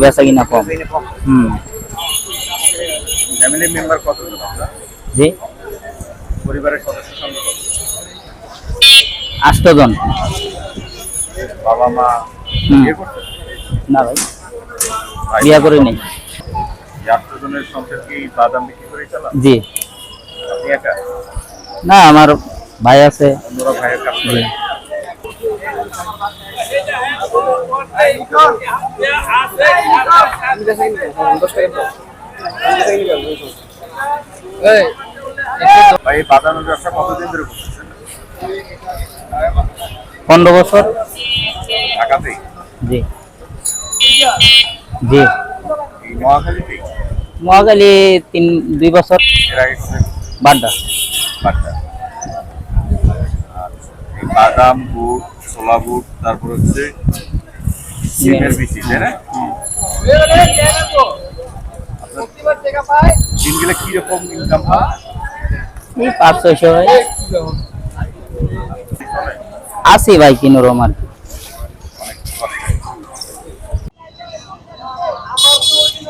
বেচা কিনা কম। হুম। Family member কতজন আপনার জি? পরিবারের সদস্য সংখ্যা কত? আষ্টজন বাবা মা বিয়ে না ভাই বিয়া করে নেই। জি। না আমার ভাই আছে। পনেরো বছর। ঢাকাতেই? জি। জি। মহাকালী তিন দুই বছর। বাড্ডা। বাদাম বুট ছোলা বুট তারপর হচ্ছে সিমের বিচি তাই না? দিন গেলে কীরকম ইনকাম হয়? পাঁচ ছয়শো ভাই আছি ভাই কিনোরম আর কি